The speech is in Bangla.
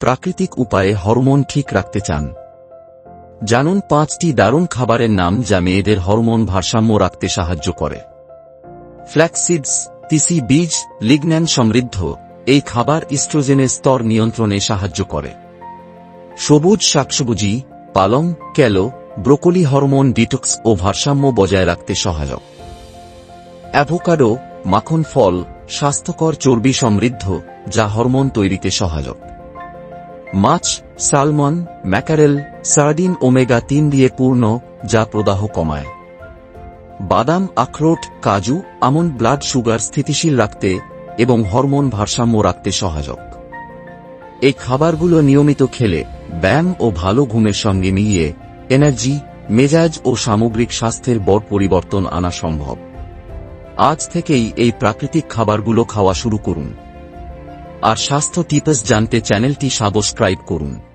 প্রাকৃতিক উপায়ে হরমোন ঠিক রাখতে চান। জানুন পাঁচটি দারুণ খাবারের নাম যা মেয়েদের হরমোন ভারসাম্য রাখতে সাহায্য করে। ফ্ল্যাক্সিডস তিসি বীজ লিগন্যান সমৃদ্ধ, এই খাবার ইস্ট্রোজেনের স্তর নিয়ন্ত্রণে সাহায্য করে। সবুজ শাকসবুজি, পালং ক্যালো ব্রোকলি হরমোন ডিটক্স ও ভারসাম্য বজায় রাখতে সহায়ক। অ্যাভোকাডো, মাখন ফল, স্বাস্থ্যকর চর্বি সমৃদ্ধ, যা হরমোন তৈরিতে সহায়ক। মাছ, সালমন, ম্যাকারেল সার্ডিন ওমেগা তিন দিয়ে পূর্ণ, যা প্রদাহ কমায়। বাদাম, আখরোট, কাজু আমন্ড ব্লাড সুগার স্থিতিশীল রাখতে এবং হরমোন ভারসাম্য রাখতে সহায়ক। এই খাবারগুলো নিয়মিত খেলে ব্যায়াম ও ভালো ঘুমের সঙ্গে মিলিয়ে এনার্জি, মেজাজ ও সামগ্রিক স্বাস্থ্যের বড় পরিবর্তন আনা সম্ভব। আজ থেকেই এই প্রাকৃতিক খাবারগুলো খাওয়া শুরু করুন। আর স্বাস্থ্য টিপস জানতে চ্যানেলটি সাবস্ক্রাইব করুন।